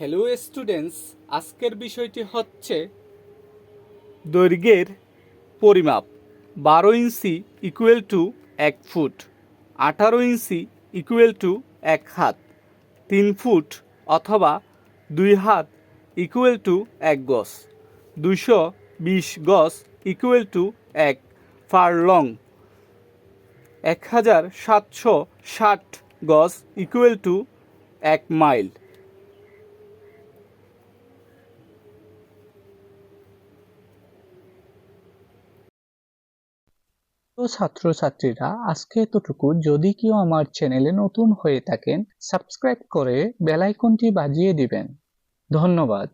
Hello students আজকের বিষয়টি হচ্ছে দৈর্ঘ্যের পরিমাপ। বারো ইঞ্চি ইকুয়াল টু এক ফুট, আঠারো ইঞ্চি ইকুয়াল টু এক হাত, তিন ফুট অথবা দুই হাত ইকুয়াল টু এক গজ দুশো বিশ গজ ইকুয়াল টু এক ফার লং, এক হাজার সাতশো ষাট গজ ইকুয়াল টু এক মাইল। তো ছাত্রছাত্রীরা, আজকে এতটুকু। যদি কেউ আমার চ্যানেলে নতুন হয়ে থাকেন, সাবস্ক্রাইব করে বেলাইকনটি বাজিয়ে দিবেন। ধন্যবাদ।